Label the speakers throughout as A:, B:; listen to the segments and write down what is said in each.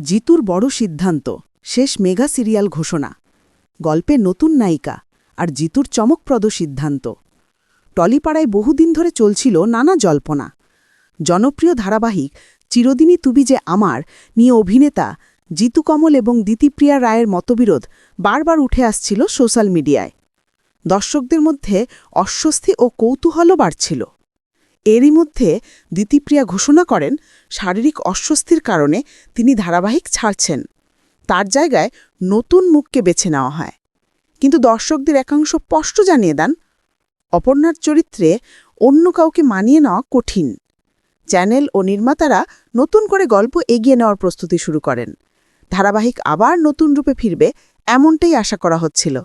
A: জিতুর বড় সিদ্ধান্ত, শেষ মেগা সিরিয়াল ঘোষণা, গল্পে নতুন নায়িকা আর জিতুর চমকপ্রদ সিদ্ধান্ত। টলিপাড়ায় বহুদিন ধরে চলছিল নানা জল্পনা। জনপ্রিয় ধারাবাহিক চিরদিনই তুবি যে আমার নিয়ে অভিনেতা জিতু কমল এবং দিতিপ্রিয়া রায়ের মতবিরোধ বারবার উঠে আসছিল সোশ্যাল মিডিয়ায়। দর্শকদের মধ্যে অস্বস্তি ও কৌতূহলও বাড়ছিল। এরই মধ্যে দিতিপ্রিয়া ঘোষণা করেন, শারীরিক অস্বস্তির কারণে তিনি ধারাবাহিক ছাড়ছেন। তার জায়গায় নতুন মুখকে বেছে নেওয়া হয়। কিন্তু দর্শকদের একাংশ স্পষ্ট জানিয়ে দেন, অপর্ণার চরিত্রে অন্য কাউকে মানিয়ে নেওয়া কঠিন। চ্যানেল ও নির্মাতারা নতুন করে গল্প এগিয়ে নেওয়ার প্রস্তুতি শুরু করেন। ধারাবাহিক আবার নতুন রূপে ফিরবে, এমনটাই আশা করা হচ্ছিল।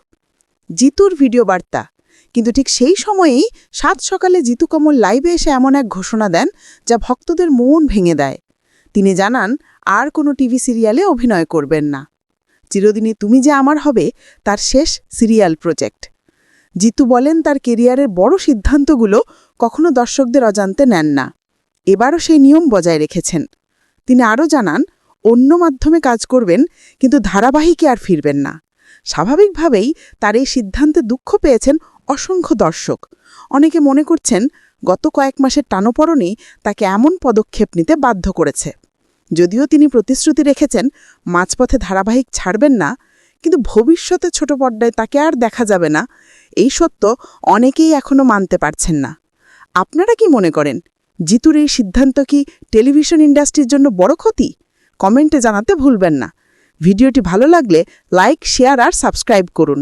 A: জিতুর ভিডিও বার্তা। কিন্তু ঠিক সেই সময়েই সাত সকালে জিতু কমল লাইভে এসে এমন এক ঘোষণা দেন, যা ভক্তদের মন ভেঙে দেয়। তিনি জানান, আর কোনো টিভি সিরিয়ালে অভিনয় করবেন না। চিরদিনই তুমি যে আমার হবে, তার শেষ সিরিয়াল প্রজেক্ট জিতু বলেন, তার কেরিয়ারের বড় সিদ্ধান্তগুলো কখনো দর্শকদের অজান্তে নেন না। এবারও সেই নিয়ম বজায় রেখেছেন। তিনি আরও জানান, অন্য মাধ্যমে কাজ করবেন, কিন্তু ধারাবাহিকে আর ফিরবেন না। স্বাভাবিকভাবেই তার এই সিদ্ধান্তে দুঃখ পেয়েছেন অসংখ্য দর্শক। অনেকে মনে করছেন, গত কয়েক মাসের টানোপরণেই তাকে এমন পদক্ষেপ নিতে বাধ্য করেছে। যদিও তিনি প্রতিশ্রুতি রেখেছেন, মাঝপথে ধারাবাহিক ছাড়বেন না, কিন্তু ভবিষ্যতে ছোট পর্দায় তাকে আর দেখা যাবে না, এই সত্য অনেকেই এখনও মানতে পারছেন না। আপনারা কি মনে করেন, জিতুর এই সিদ্ধান্ত কি টেলিভিশন ইন্ডাস্ট্রির জন্য বড় ক্ষতি? কমেন্টে জানাতে ভুলবেন না। ভিডিওটি ভালো লাগলে লাইক, শেয়ার আর সাবস্ক্রাইব করুন।